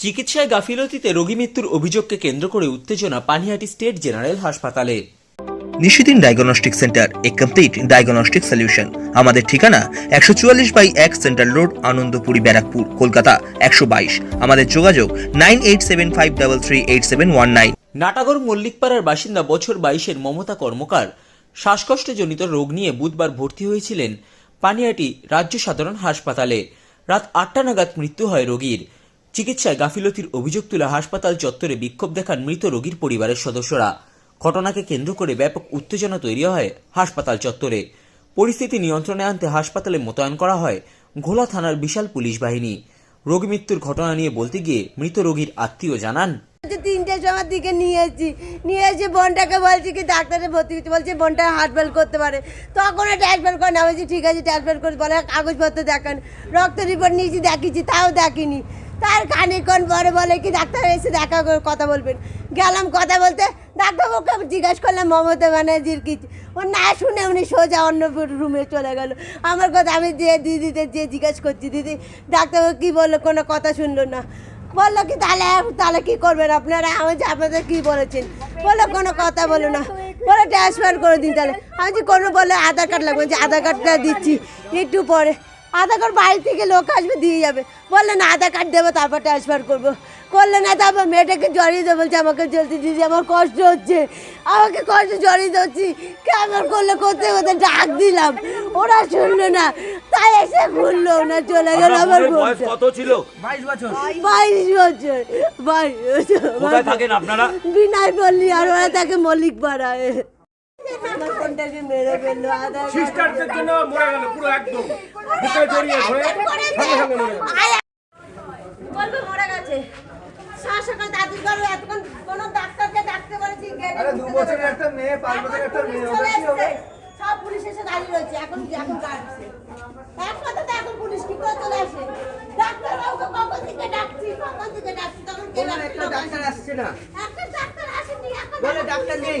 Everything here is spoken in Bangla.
চিকিৎসায় গাফিলতিতে রোগী মৃত্যুর অভিযোগকে কেন্দ্র করে উত্তেজনা পানিহাটি স্টেট জেনারেল হাসপাতালে। নিশিদিন ডায়াগনস্টিক সেন্টার এ কমপ্লিট ডায়াগনস্টিক সলিউশন আমাদের ঠিকানা একশো চুয়াল্লিশ বাই এক সেন্ট্রাল রোড আনন্দপুরি ব্যারাকপুর কলকাতা একশো বাইশ। আমাদের যোগাযোগ nine eight seven five double three eight seven one nine. Natagarh মল্লিকপাড়ার বাসিন্দা বছর বাইশের মমতা কর্মকার শ্বাসকষ্টজনিত রোগ নিয়ে বুধবার ভর্তি হয়েছিলেন পানিয়াটি রাজ্য সাধারণ হাসপাতালে। রাত আটটা নাগাদ মৃত্যু হয় রোগীর। চিকিৎসায় গাফিলতির অভিযোগ তুলে হাসপাতাল চত্বরে বিক্ষোভ দেখান মৃত রোগীর পরিবারের সদস্যরা। ঘটনাকে কেন্দ্র করে ব্যাপক উত্তেজনা তৈরি হয় হাসপাতাল চত্বরে। পরিস্থিতি নিয়ন্ত্রণে আনতে হাসপাতালে মোতায়েন করা হয় ঘোলা থানার বিশাল পুলিশ বাহিনী। রোগী মৃত্যুর ঘটনা নিয়ে বলতে গিয়ে মৃত রোগীর আত্মীয় জানান। হচ্ছে তিনটের সময় দিকে নিয়ে এসেছি নিয়ে এসে বোনটাকে বলছি কি ডাক্তারে ভর্তি করতে। বলছে বোনটা হার্টফেল করতে পারে। তখন ট্রান্সফার করে না। বলছি, ঠিক আছে ট্রান্সফার করে বলে, কাগজপত্র দেখান। রক্ত রিপোর্ট নিয়েছি, দেখিয়েছি, তাও দেখিনি। তার খানিকক্ষণ পরে বলে কি ডাক্তার এসে দেখা করে কথা বলবেন? গেলাম কথা বলতে ডাক্তারবাবুকে জিজ্ঞাসা করলাম, মমতা ব্যানার্জির কি? ও না শুনে উনি সোজা অন্য রুমে চলে গেল। আমার কথা আমি যে দিদিতে যে জিজ্ঞাসা করছি, দিদি, ডাক্তারবাবু কী বলল? কোনো কথা শুনলো না। বলল কি, তাহলে তাহলে কী করবেন আপনারা? আমি যে আপনাদের কী বলেছেন? বলল, কোনো কথা বলো না। বলে ট্রান্সফার করে দিন তাহলে। আমি যে কোনো বলে আধার কার্ড লাগবে, যে আধার কার্ডটা দিচ্ছি, একটু পরে। আধার কার্ড বাড়ি থেকে লোক আসবে দিয়ে যাবে। বললেন না আধার কার্ড দেবো তারপর ট্রান্সফার করব। করলে না তারপর মেয়েটাকে জড়িয়ে দেবো বলছে আমাকে জলদি দিদি আমার কষ্ট হচ্ছে। আমাকে কষ্ট জড়িয়ে দিচ্ছি কেমন করলে করতে করতে ডাক দিলাম। ওরা শুনলো না। তাই এসে ঘুরলো না চলে গেল আমার কত ছিল? বাইশ বছর। বাইশ বছর থাকেন আপনারা? বিনয় পল্লী আর ওরা তাকে মল্লিক পাড়ায় সিস্টারদের জন্য মরে গেল পুরো একদম। বুকে জড়িয়ে ধরে সঙ্গে সঙ্গে মরে গেল। বলবে মরে গেছে। সকাল দাদু করো এতক্ষণ কোনো ডাক্তারকে ডাকতে পারেছি আরে দু বছরের একটা মেয়ে, পাঁচ বছরের একটা মেয়ে, ওটা কি হবে? সব পুলিশ এসে দাঁড়িয়ে রয়েছে এখন এখন কাটছে। এক কথাতে এখন পুলিশ কি করে চলে আসে? ডাক্তার বাবুকে কখন থেকে ডাকছি কখন থেকে ডাকছি তখন কে একটা ডাক্তার আসছে না। একটা ডাক্তার আসেনি বলে ডাক্তার নেই।